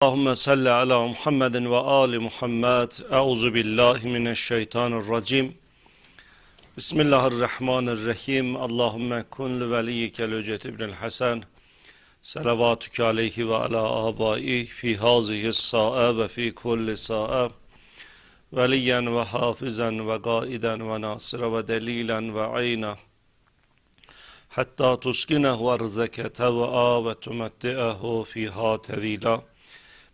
Allahümme salli ala Muhammedin ve ali Muhammed. Euzu billahi mineşşeytanirracim. Bismillahirrahmanirrahim. Allahümme kun li veliyikel Hücret İbnül Hasan. Selavatüke aleyhi ve ala abai fi hazihi sa'a ve fi kulli sa'a. Veliyen ve hafizan ve gaiden ve nasira ve delilen ve ayna. Hatta tuskinehu arzeke tev'a ve tumetti'ehu fiha tevila.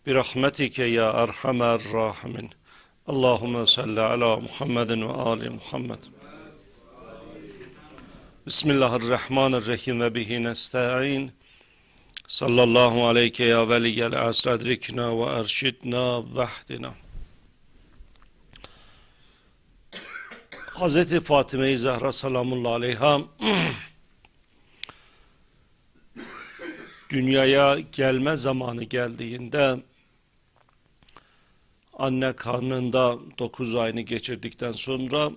برحمتك يا أرحم الراحمين اللهم صل على محمد وآل محمد بسم الله الرحمن الرحيم وبه نستعين صلى الله عليك يا ولي العصر أدركنا وأرشدنا واهدنا Hazreti Fatime-i Zehra salamullahi aleyha dünyaya gelme zamanı geldiğinde anne karnında 9 ayını geçirdikten sonra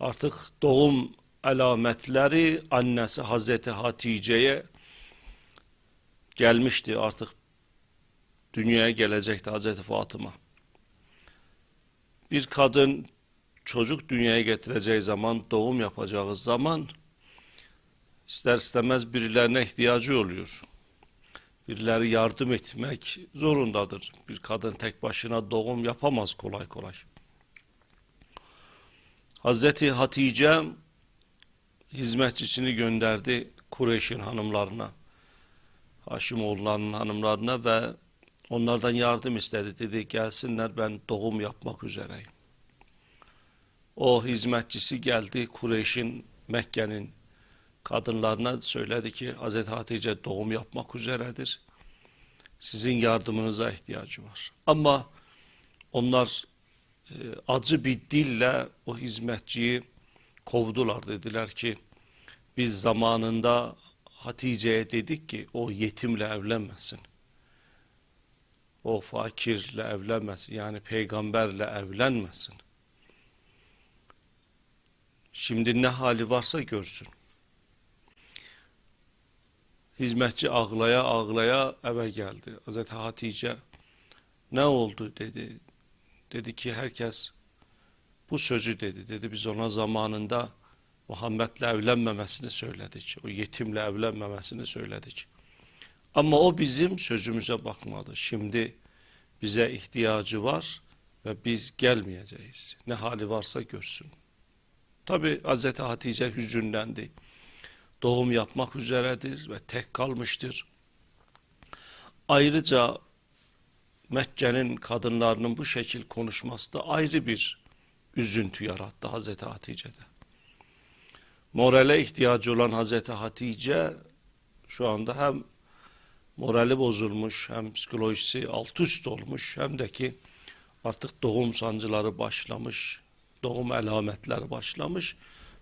artık doğum alametleri annesi Hazreti Hatice'ye gelmişti artık dünyaya gelecekti Hazreti Fatıma. Bir kadın çocuk dünyaya getireceği zaman, doğum yapacağı zaman ister istemez birilerine ihtiyacı oluyor. Birileri yardım etmek zorundadır. Bir kadın tek başına doğum yapamaz kolay kolay. Hazreti Hatice hizmetçisini gönderdi Kureyş'in hanımlarına. Haşimoğullarının hanımlarına ve onlardan yardım istedi. Dedi gelsinler ben doğum yapmak üzereyim. O hizmetçisi geldi Kureyş'in Mekke'nin kadınlarına söyledi ki Hazreti Hatice doğum yapmak üzeredir. Sizin yardımınıza ihtiyacı var. Ama onlar e, acı bir dille o hizmetçiyi kovdular dediler ki biz zamanında Hatice'ye dedik ki o yetimle evlenmesin. O fakirle evlenmesin yani peygamberle evlenmesin. Şimdi ne hali varsa görsün. Hizmetçi ağlaya ağlaya eve geldi. Hazreti Hatice ne oldu dedi. Dedi ki herkes bu sözü dedi. Dedi biz ona zamanında Muhammed'le evlenmemesini söyledik. O yetimle evlenmemesini söyledik. Ama o bizim sözümüze bakmadı. Şimdi bize ihtiyacı var ve biz gelmeyeceğiz. Ne hali varsa görsün. Tabi Hazreti Hatice hüzünlendi doğum yapmak üzeredir ve tek kalmıştır. Ayrıca Mekke'nin kadınlarının bu şekil konuşması da ayrı bir üzüntü yarattı Hazreti Hatice'de. Morale ihtiyacı olan Hazreti Hatice şu anda hem morali bozulmuş hem psikolojisi alt üst olmuş hem de ki artık doğum sancıları başlamış, doğum alametleri başlamış,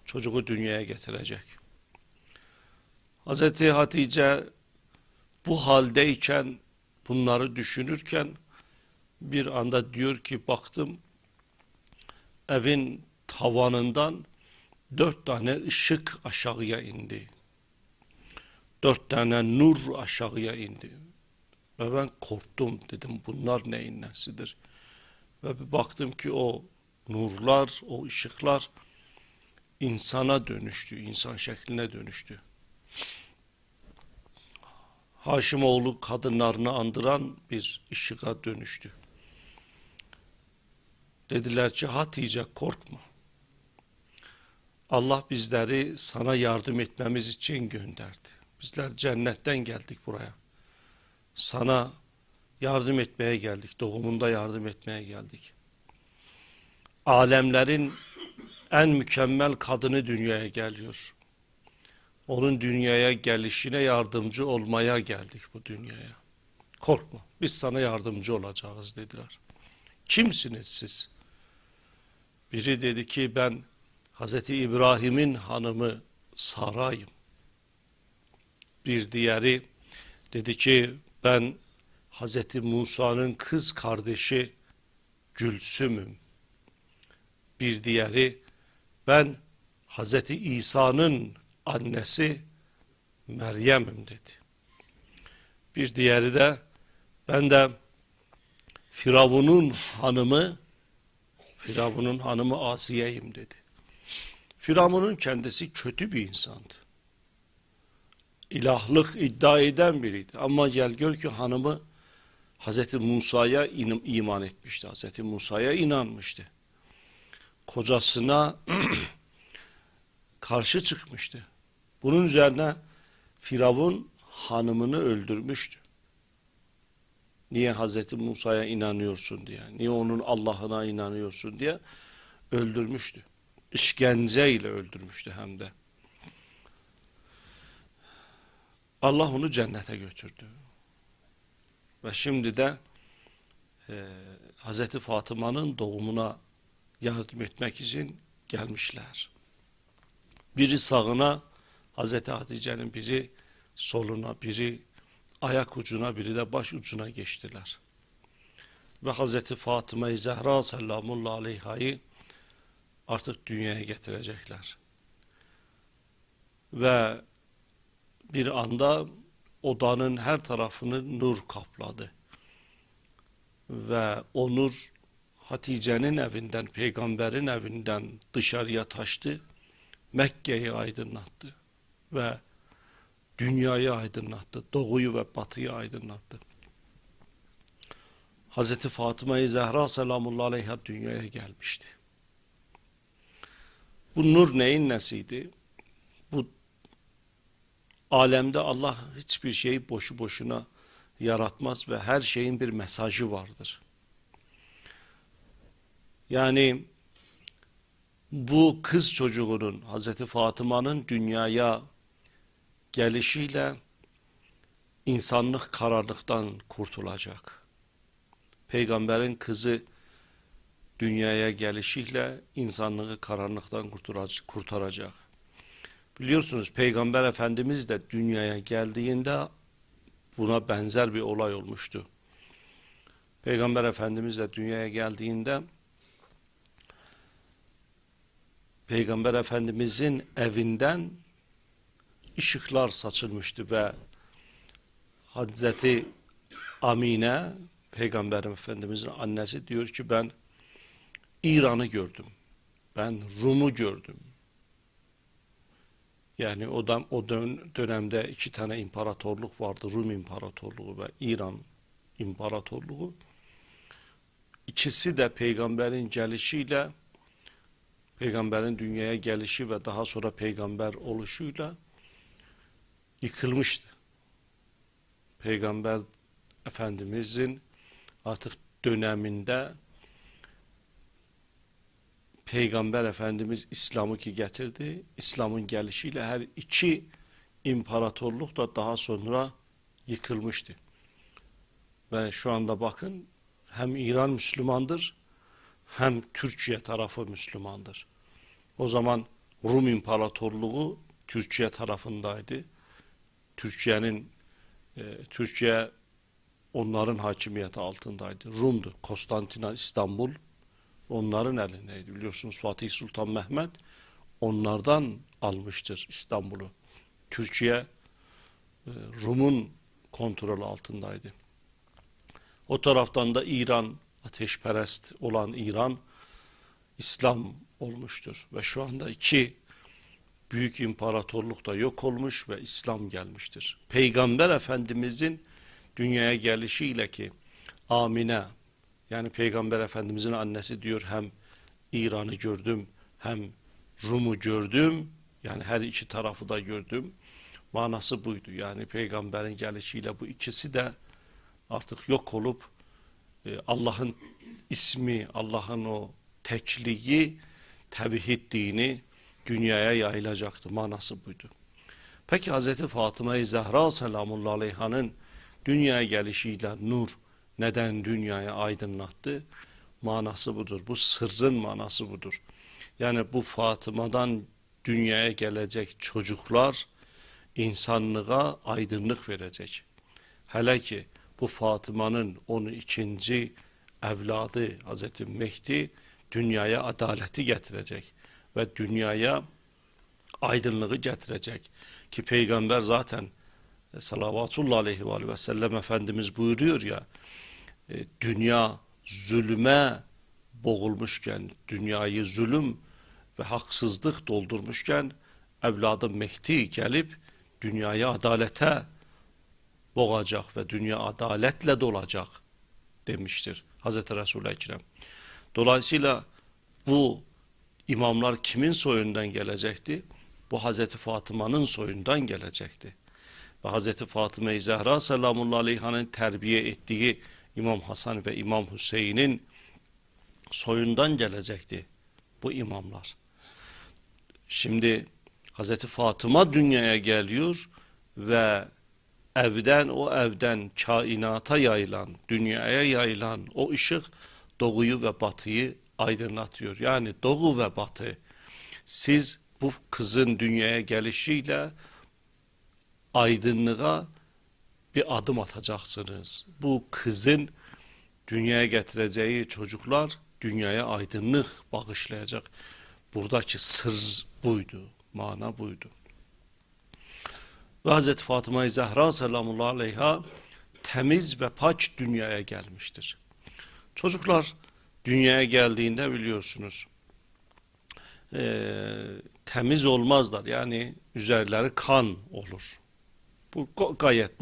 çocuğu dünyaya getirecek. Hazreti Hatice bu haldeyken bunları düşünürken bir anda diyor ki baktım evin tavanından dört tane ışık aşağıya indi. Dört tane nur aşağıya indi. Ve ben korktum dedim bunlar neyin nesidir? Ve bir baktım ki o nurlar, o ışıklar insana dönüştü, insan şekline dönüştü. Haşimoğlu kadınlarını andıran bir ışığa dönüştü. Dediler ki Hatice korkma. Allah bizleri sana yardım etmemiz için gönderdi. Bizler cennetten geldik buraya. Sana yardım etmeye geldik. Doğumunda yardım etmeye geldik. Alemlerin en mükemmel kadını dünyaya geliyor onun dünyaya gelişine yardımcı olmaya geldik bu dünyaya. Korkma biz sana yardımcı olacağız dediler. Kimsiniz siz? Biri dedi ki ben Hazreti İbrahim'in hanımı Saray'ım. Bir diğeri dedi ki ben Hazreti Musa'nın kız kardeşi Gülsüm'üm. Bir diğeri ben Hazreti İsa'nın annesi Meryem'im dedi. Bir diğeri de Ben de Firavun'un hanımı Firavun'un hanımı Asiye'yim dedi. Firavun'un kendisi kötü bir insandı. İlahlık iddia eden biriydi. Ama gel gör ki hanımı Hazreti Musa'ya iman etmişti. Hazreti Musa'ya inanmıştı. Kocasına karşı çıkmıştı. Bunun üzerine Firavun hanımını öldürmüştü. Niye Hazreti Musa'ya inanıyorsun diye, niye onun Allah'ına inanıyorsun diye öldürmüştü. İşkenceyle öldürmüştü hem de. Allah onu cennete götürdü. Ve şimdi de e, Hazreti Fatıma'nın doğumuna yardım etmek için gelmişler. Biri sağına Hazreti Hatice'nin biri soluna, biri ayak ucuna, biri de baş ucuna geçtiler. Ve Hazreti Fatıma-i Zehra sallallahu aleyha'yı artık dünyaya getirecekler. Ve bir anda odanın her tarafını nur kapladı. Ve o nur Hatice'nin evinden, peygamberin evinden dışarıya taştı. Mekke'yi aydınlattı ve dünyayı aydınlattı. Doğuyu ve batıyı aydınlattı. Hazreti Fatıma-i Zehra selamullahi aleyha dünyaya gelmişti. Bu nur neyin nesiydi? Bu alemde Allah hiçbir şeyi boşu boşuna yaratmaz ve her şeyin bir mesajı vardır. Yani bu kız çocuğunun Hazreti Fatıma'nın dünyaya gelişiyle insanlık karanlıktan kurtulacak. Peygamberin kızı dünyaya gelişiyle insanlığı karanlıktan kurtaracak. Biliyorsunuz Peygamber Efendimiz de dünyaya geldiğinde buna benzer bir olay olmuştu. Peygamber Efendimiz de dünyaya geldiğinde Peygamber Efendimizin evinden ışıklar saçılmıştı ve Hazreti Amine Peygamber Efendimizin annesi diyor ki ben İran'ı gördüm. Ben Rum'u gördüm. Yani o, da, o dönemde iki tane imparatorluk vardı. Rum İmparatorluğu ve İran İmparatorluğu. İkisi de peygamberin gelişiyle peygamberin dünyaya gelişi ve daha sonra peygamber oluşuyla yıkılmıştı. Peygamber Efendimizin artık döneminde Peygamber Efendimiz İslam'ı ki getirdi. İslam'ın gelişiyle her iki imparatorluk da daha sonra yıkılmıştı. Ve şu anda bakın hem İran Müslümandır hem Türkiye tarafı Müslümandır. O zaman Rum İmparatorluğu Türkiye tarafındaydı. Türkiye'nin e, Türkiye onların hakimiyeti altındaydı. Rum'du. Konstantina, İstanbul onların elindeydi. Biliyorsunuz Fatih Sultan Mehmet onlardan almıştır İstanbul'u. Türkiye e, Rum'un kontrolü altındaydı. O taraftan da İran ateşperest olan İran İslam olmuştur ve şu anda iki büyük imparatorluk da yok olmuş ve İslam gelmiştir. Peygamber Efendimizin dünyaya gelişiyle ki Amine yani Peygamber Efendimizin annesi diyor hem İran'ı gördüm hem Rum'u gördüm yani her iki tarafı da gördüm. Manası buydu yani peygamberin gelişiyle bu ikisi de artık yok olup e, Allah'ın ismi, Allah'ın o tekliği, tevhid dini dünyaya yayılacaktı. Manası buydu. Peki Hz. Fatıma-i Zehra selamullahi aleyhanın dünyaya gelişiyle nur neden dünyaya aydınlattı? Manası budur. Bu sırrın manası budur. Yani bu Fatıma'dan dünyaya gelecek çocuklar insanlığa aydınlık verecek. Hele ki bu Fatıma'nın onu ikinci evladı Hazreti Mehdi dünyaya adaleti getirecek ve dünyaya aydınlığı getirecek ki peygamber zaten e, salavatullah aleyhi ve ve sellem Efendimiz buyuruyor ya e, dünya zulüme boğulmuşken dünyayı zulüm ve haksızlık doldurmuşken evladı Mehdi gelip dünyayı adalete boğacak ve dünya adaletle dolacak demiştir Hazreti Resulü Ekrem. Dolayısıyla bu imamlar kimin soyundan gelecekti? Bu Hazreti Fatıma'nın soyundan gelecekti. Ve Hazreti Fatıma-i Zehra selamullahi aleyhanın terbiye ettiği İmam Hasan ve İmam Hüseyin'in soyundan gelecekti bu imamlar. Şimdi Hazreti Fatıma dünyaya geliyor ve evden o evden kainata yayılan, dünyaya yayılan o ışık doğuyu ve batıyı aydınlatıyor. Yani doğu ve batı siz bu kızın dünyaya gelişiyle aydınlığa bir adım atacaksınız. Bu kızın dünyaya getireceği çocuklar dünyaya aydınlık bağışlayacak. Buradaki sır buydu, mana buydu. Ve Hz. Fatıma-i Zehra selamullahi aleyha temiz ve pak dünyaya gelmiştir. Çocuklar dünyaya geldiğinde biliyorsunuz e, temiz olmazlar. Yani üzerleri kan olur. Bu gayet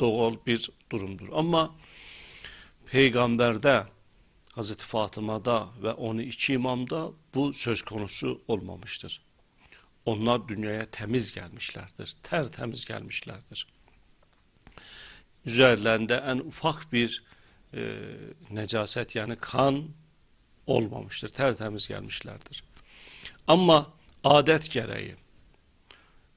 doğal, bir durumdur. Ama peygamberde Hazreti Fatıma'da ve onu iki imamda bu söz konusu olmamıştır. Onlar dünyaya temiz gelmişlerdir. Tertemiz gelmişlerdir. Üzerlerinde en ufak bir e, necaset yani kan olmamıştır. Tertemiz gelmişlerdir. Ama adet gereği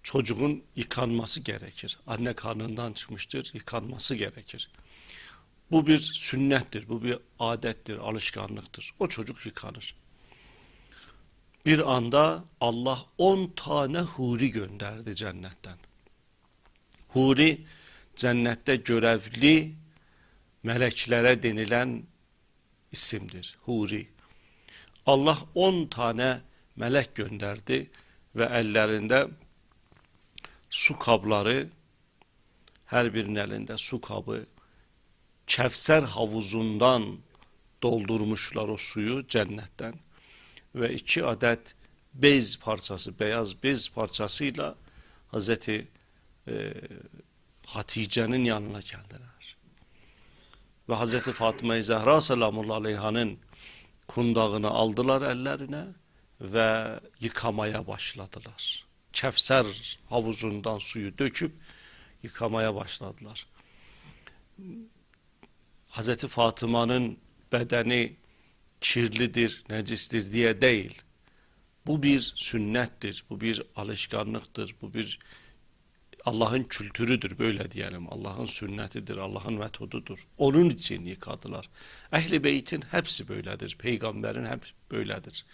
çocuğun yıkanması gerekir. Anne karnından çıkmıştır, yıkanması gerekir. Bu bir sünnettir, bu bir adettir, alışkanlıktır. O çocuk yıkanır. Bir anda Allah on tane huri gönderdi cennetten. Huri cennette görevli meleklere denilen isimdir. Huri. Allah on tane melek gönderdi ve ellerinde su kabları, her birinin elinde su kabı, Kevser havuzundan doldurmuşlar o suyu cennetten ve iki adet bez parçası, beyaz bez parçasıyla Hazreti e, Hatice'nin yanına geldiler. Ve Hazreti Fatıma-i Zehra selamullahi aleyhanın kundağını aldılar ellerine ve yıkamaya başladılar. Kevser havuzundan suyu döküp yıkamaya başladılar. Hazreti Fatıma'nın bedeni kirlidir, necistir diye değil. Bu bir sünnettir, bu bir alışkanlıktır, bu bir Allah'ın kültürüdür böyle diyelim. Allah'ın sünnetidir, Allah'ın metodudur. Onun için yıkadılar. Ehli beytin hepsi böyledir. Peygamberin hep böyledir.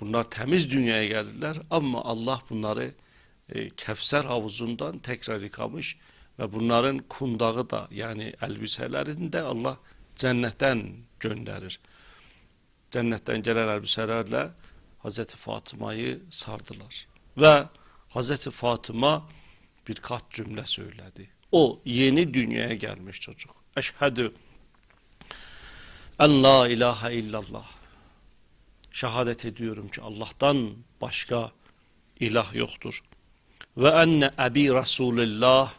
Bunlar temiz dünyaya geldiler ama Allah bunları e, Kevser havuzundan tekrar yıkamış ve bunların kundağı da yani elbiselerini de Allah cennetten gönderir. Cennetten gelen elbiselerle Hazreti Fatıma'yı sardılar. Ve Hazreti Fatıma birkaç cümle söyledi. O yeni dünyaya gelmiş çocuk. Eşhedü en la ilahe illallah. Şehadet ediyorum ki Allah'tan başka ilah yoktur. Ve enne ebi Resulullah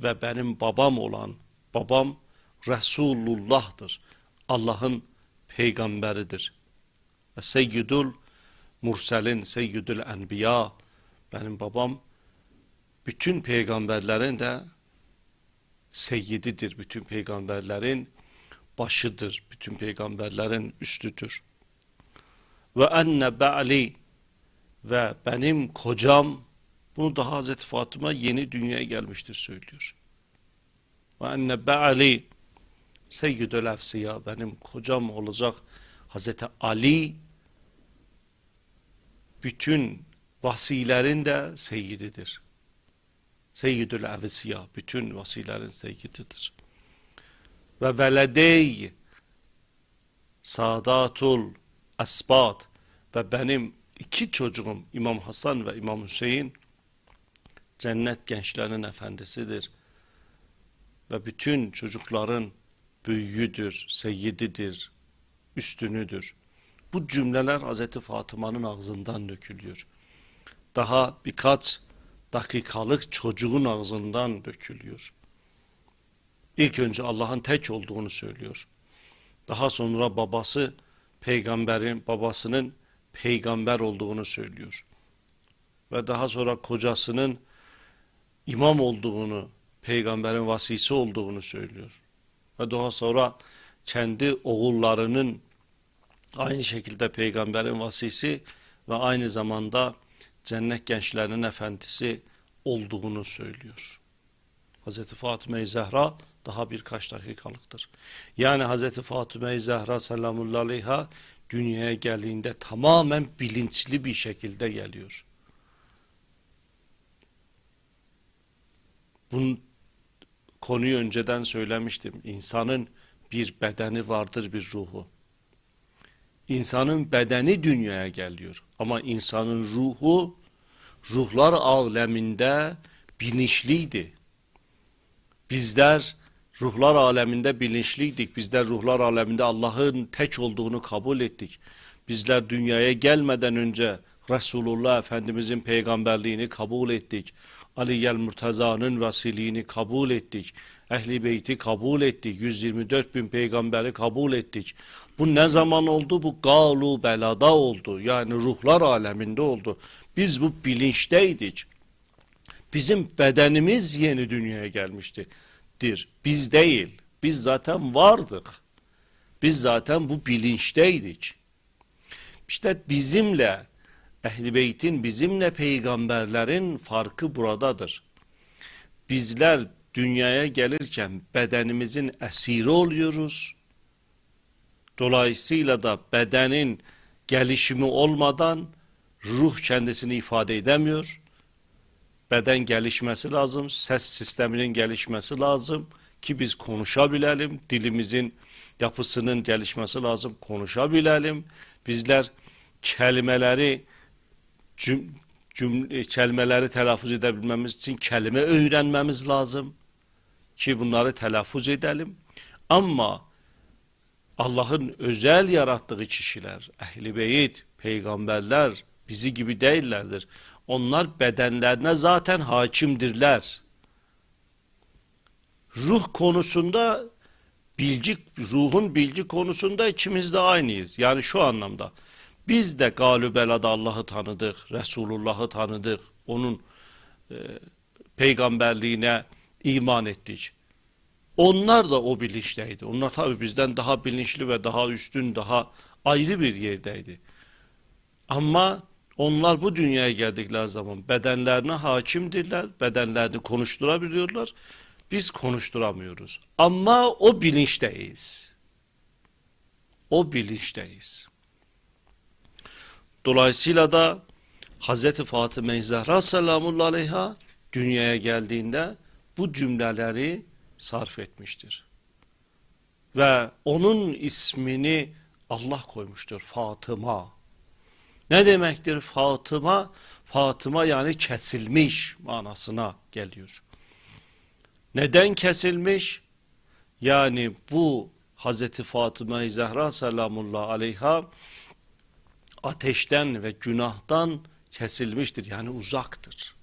ve benim babam olan babam Resulullah'tır. Allah'ın peygamberidir. Ve seyyidul murselin, seyyidul enbiya benim babam bütün peygamberlerin de seyyididir. Bütün peygamberlerin başıdır. Bütün peygamberlerin üstüdür. Ve enne ba'li ve benim kocam bunu da Hazreti Fatıma yeni dünyaya gelmiştir söylüyor. Ve enne ba'li seyyidül efsiya benim kocam olacak Hazreti Ali bütün vasilerin de seyyididir. Seyyidül evsiya bütün vasilerin seyyididir. Ve veledey sadatul asbat ve benim iki çocuğum İmam Hasan ve İmam Hüseyin cennet gençlerin efendisidir ve bütün çocukların büyüğüdür, seyyididir, üstünüdür. Bu cümleler Hazreti Fatıma'nın ağzından dökülüyor. Daha birkaç dakikalık çocuğun ağzından dökülüyor. İlk önce Allah'ın tek olduğunu söylüyor. Daha sonra babası peygamberin babasının peygamber olduğunu söylüyor. Ve daha sonra kocasının imam olduğunu, peygamberin vasisi olduğunu söylüyor. Ve daha sonra kendi oğullarının aynı şekilde peygamberin vasisi ve aynı zamanda cennet gençlerinin efendisi olduğunu söylüyor. Hazreti Fatıma-i Zehra daha birkaç dakikalıktır. Yani Hazreti Fatıma-i Zehra selamullahi aleyha dünyaya geldiğinde tamamen bilinçli bir şekilde geliyor. Bunun konuyu önceden söylemiştim. İnsanın bir bedeni vardır, bir ruhu. İnsanın bedeni dünyaya geliyor. Ama insanın ruhu, ruhlar aleminde bilinçliydi. Bizler ruhlar aleminde bilinçliydik. Bizler ruhlar aleminde Allah'ın tek olduğunu kabul ettik. Bizler dünyaya gelmeden önce Resulullah Efendimizin peygamberliğini kabul ettik. Ali Gel Murtaza'nın vasiliğini kabul ettik. Ehli Beyti kabul ettik. 124 bin peygamberi kabul ettik. Bu ne zaman oldu? Bu galu belada oldu. Yani ruhlar aleminde oldu. Biz bu bilinçteydik. Bizim bedenimiz yeni dünyaya gelmişti. Biz değil. Biz zaten vardık. Biz zaten bu bilinçteydik. İşte bizimle Ehl-i Beyt'in bizimle peygamberlerin farkı buradadır. Bizler dünyaya gelirken bedenimizin esiri oluyoruz. Dolayısıyla da bedenin gelişimi olmadan ruh kendisini ifade edemiyor. Beden gelişmesi lazım, ses sisteminin gelişmesi lazım ki biz konuşabilelim. Dilimizin yapısının gelişmesi lazım, konuşabilelim. Bizler kelimeleri cüm, cümle, kelimeleri telaffuz edebilmemiz için kelime öğrenmemiz lazım ki bunları telaffuz edelim. Ama Allah'ın özel yarattığı kişiler, ehli beyit, peygamberler bizi gibi değillerdir. Onlar bedenlerine zaten hakimdirler. Ruh konusunda bilgi, ruhun bilgi konusunda ikimiz de aynıyız. Yani şu anlamda. Biz de galübelada Allah'ı tanıdık, Resulullah'ı tanıdık, onun e, peygamberliğine iman ettik. Onlar da o bilinçteydi. Onlar tabi bizden daha bilinçli ve daha üstün, daha ayrı bir yerdeydi. Ama onlar bu dünyaya geldikleri zaman bedenlerine hakimdirler, bedenlerini konuşturabiliyorlar. Biz konuşturamıyoruz. Ama o bilinçteyiz. O bilinçteyiz. Dolayısıyla da Hazreti Fatıma Zehra selamullahi aleyha dünyaya geldiğinde bu cümleleri sarf etmiştir. Ve onun ismini Allah koymuştur Fatıma. Ne demektir Fatıma? Fatıma yani kesilmiş manasına geliyor. Neden kesilmiş? Yani bu Hazreti Fatıma Zehra selamullahi aleyha ateşten ve günahtan kesilmiştir. Yani uzaktır.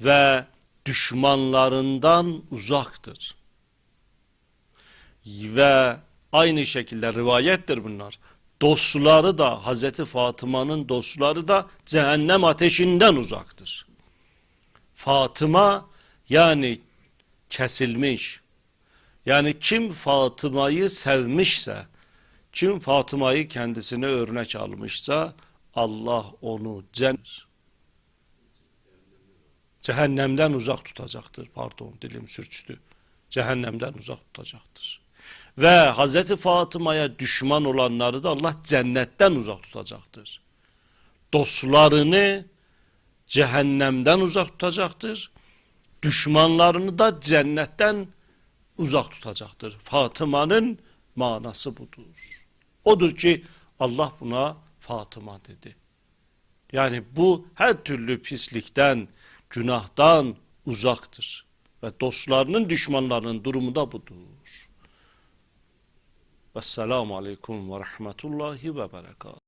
Ve düşmanlarından uzaktır. Ve aynı şekilde rivayettir bunlar. Dostları da Hazreti Fatıma'nın dostları da cehennem ateşinden uzaktır. Fatıma yani kesilmiş, yani kim Fatıma'yı sevmişse, kim Fatıma'yı kendisine örnek almışsa Allah onu cehennemden uzak tutacaktır. Pardon dilim sürçtü. Cehennemden uzak tutacaktır. Ve Hazreti Fatıma'ya düşman olanları da Allah cennetten uzak tutacaktır. Dostlarını cehennemden uzak tutacaktır. Düşmanlarını da cennetten uzak tutacaktır. Fatıma'nın manası budur. Odur ki Allah buna Fatıma dedi. Yani bu her türlü pislikten, günahtan uzaktır. Ve dostlarının, düşmanlarının durumu da budur. Vesselamu aleyküm ve rahmetullahi ve berekatuhu.